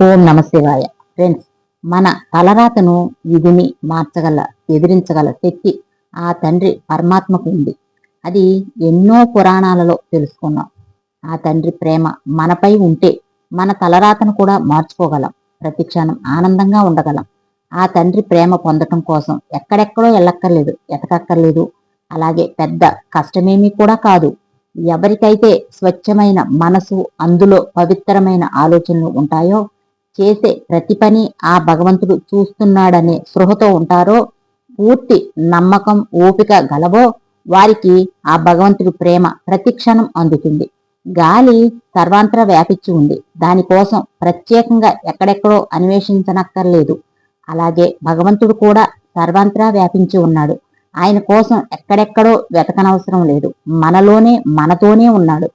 ఓం నమ శివాయ. ఫ్రెండ్స్ మన తలరాతను విధిని మార్చగల ఎదిరించగల శక్తి ఆ తండ్రి పరమాత్మకు ఉంది. అది ఎన్నో పురాణాలలో తెలుసుకున్నాం. ఆ తండ్రి ప్రేమ మనపై ఉంటే మన తలరాతను కూడా మార్చుకోగలం. ప్రతి క్షణం ఆనందంగా ఉండగలం. ఆ తండ్రి ప్రేమ పొందటం కోసం ఎక్కడెక్కడో వెళ్ళక్కర్లేదు ఎతకక్కర్లేదు. అలాగే పెద్ద కష్టమేమీ కూడా కాదు. ఎవరికైతే స్వచ్ఛమైన మనసు అందులో పవిత్రమైన ఆలోచనలు ఉంటాయో చేసే ప్రతి పని ఆ భగవంతుడు చూస్తున్నాడనే స్పృహతో ఉంటారో పూర్తి నమ్మకం ఓపిక గలవో వారికి ఆ భగవంతుడి ప్రేమ ప్రతి క్షణం అందుతుంది. గాలి సర్వాంతర వ్యాపించి ఉంది. దానికోసం ప్రత్యేకంగా ఎక్కడెక్కడో అన్వేషించనక్కర్లేదు. అలాగే భగవంతుడు కూడా సర్వాంతరా వ్యాపించి ఉన్నాడు. ఆయన కోసం ఎక్కడెక్కడో వెతకనవసరం లేదు. మనలోనే మనతోనే ఉన్నాడు.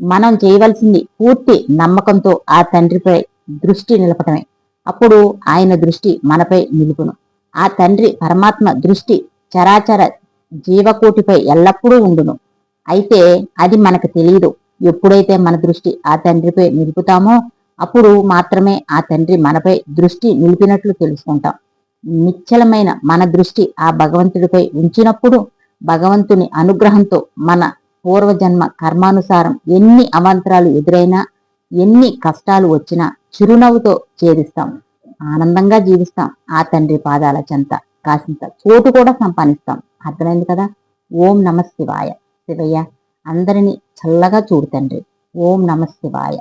మనం చేయవలసింది పూర్తి నమ్మకంతో ఆ తండ్రిపై దృష్టి నిలపటమే. అప్పుడు ఆయన దృష్టి మనపై నిలుపును. ఆ తండ్రి పరమాత్మ దృష్టి చరాచర జీవకోటిపై ఎల్లప్పుడూ ఉండును. అయితే అది మనకు తెలియదు. ఎప్పుడైతే మన దృష్టి ఆ తండ్రిపై నిలుపుతామో అప్పుడు మాత్రమే ఆ తండ్రి మనపై దృష్టి నిలిపినట్లు తెలుసుకుంటాం. నిశ్చలమైన మన దృష్టి ఆ భగవంతుడిపై ఉంచినప్పుడు భగవంతుని అనుగ్రహంతో మన పూర్వజన్మ కర్మానుసారం ఎన్ని అవాంతరాలు ఎదురైనా ఎన్ని కష్టాలు వచ్చినా చిరునవ్వుతో ఛేదిస్తాం. ఆనందంగా జీవిస్తాం. ఆ తండ్రి పాదాల చెంత కాసింత చోటు కూడా సంపాదిస్తాం. అర్థమైంది కదా? ఓం నమ శివాయ. శివయ్య అందరినీ చల్లగా చూడు తండ్రి. ఓం నమ శివాయ.